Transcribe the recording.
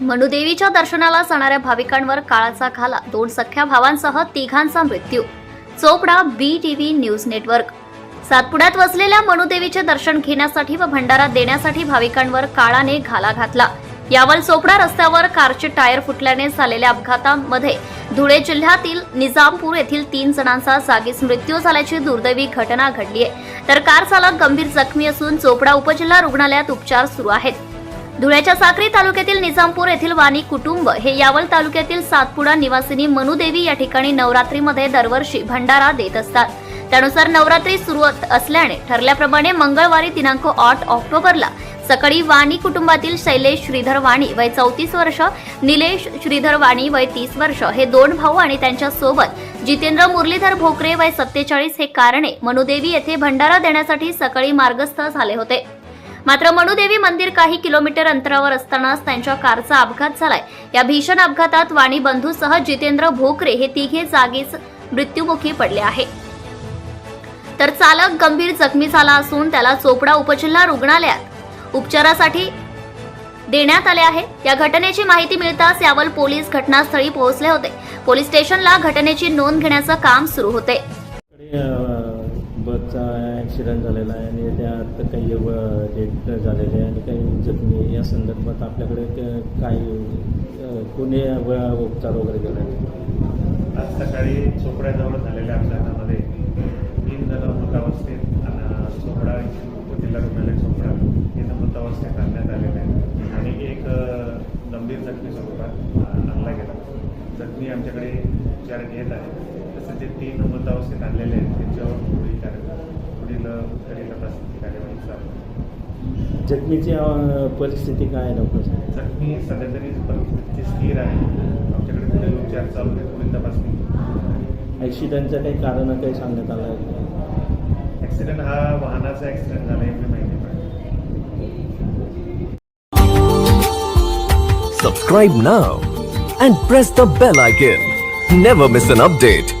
मनुदेवीच्या दर्शनाला जाणाऱ्या भाविकांवर काळाचा घाला. दोन सख्या भावांसह तिघांचा मृत्यू. Chopda B TV news network. सातपुड्यात वसलेल्या मनुदेवीचे दर्शन घेण्यासाठी व भंडारा देण्यासाठी भाविकांवर काळाने घाला घातला. यावर चोपडा रस्त्यावर कारचे टायर फुटल्याने झालेल्या अपघातामध्ये धुळे जिल्ह्यातील निजामपूर येथील तीन जणांचा जागीच मृत्यू झाल्याची दुर्दैवी घटना घडली आहे तर कार चालक गंभीर जखमी असून चोपडा उपजिल्हा रुग्णालयात उपचार सुरू आहेत. धुळ्याच्या साक्री तालुक्यातील निजामपूर येथील वाणी कुटुंब हे यावल तालुक्यातील सातपुडा निवासिनी मनुदेवी या ठिकाणी नवरात्रीमध्ये दरवर्षी भंडारा देत असतात. त्यानुसार नवरात्री सुरू असल्याने ठरल्याप्रमाणे मंगळवारी दिनांक आठ ऑक्टोबरला सकाळी वाणी कुटुंबातील शैलेश श्रीधर वाणी वय चौतीस वर्ष निलेश श्रीधर वाणी वय तीस वर्ष हे दोन भाऊ आणि त्यांच्यासोबत जितेंद्र मुरलीधर भोकरे वय सत्तेचाळीस हे कारणे मनुदेवी येथे भंडारा देण्यासाठी सकाळी मार्गस्थ झाले होते. मात्र मनुदेवी मंदिर काही किलोमीटर अंतरावर असतानाच त्यांच्या कारचा अपघात झालाय. या भीषण अपघातात वाणी बंधूसह जितेंद्र भोकरे हे तिघे जागीच मृत्युमुखी पडले आहे. तर चालक गंभीर जखमी झाला असून त्याला चोपडा उपजिल्हा रुग्णालयात उपचारासाठी देण्यात आले आहे. या घटनेची माहिती मिळताच यावल पोलीस घटनास्थळी पोहोचले होते. पोलीस स्टेशनला घटनेची नोंद घेण्याचं काम सुरू होते. बसचा ॲक्सिडेंट झालेला आहे आणि त्यात काही डेट झालेले आहे आणि काही जखमी या संदर्भात आपल्याकडे काही कोणी व- उपचार वगैरे केला आज सकाळी चोपड्याजवळ झालेल्या अपघातामध्ये तीन जण मृतावस्थेत आणि चोपडा जिल्हा रुग्णालय चोपडा इथं मृतावस्थेत आणण्यात आलेले आहे आणि एक गंभीर जखमी स्वरूपात आणला गेला. जखमी आमच्याकडे उपचार घेत आहे तसं ते तीन मृतावस्थेत आणलेले आहेत त्यांच्यावर पुढील कार्य पुढील पुढील तपासणी कार्यवाही चालू आहे. जखमीची परिस्थिती काय आहे डॉक्टर जखमी सध्या तरी परिस्थिती स्थिर आहे. आमच्याकडे पुढील उपचार चालू आहे पुढील तपासणी. ॲक्सिडेंटचं काही कारण काही सांगण्यात आलं आहे? ॲक्सिडेंट हा वाहनाचा ॲक्सिडेंट झाला एवढी माहिती Subscribe now and press the bell icon. Never miss an update.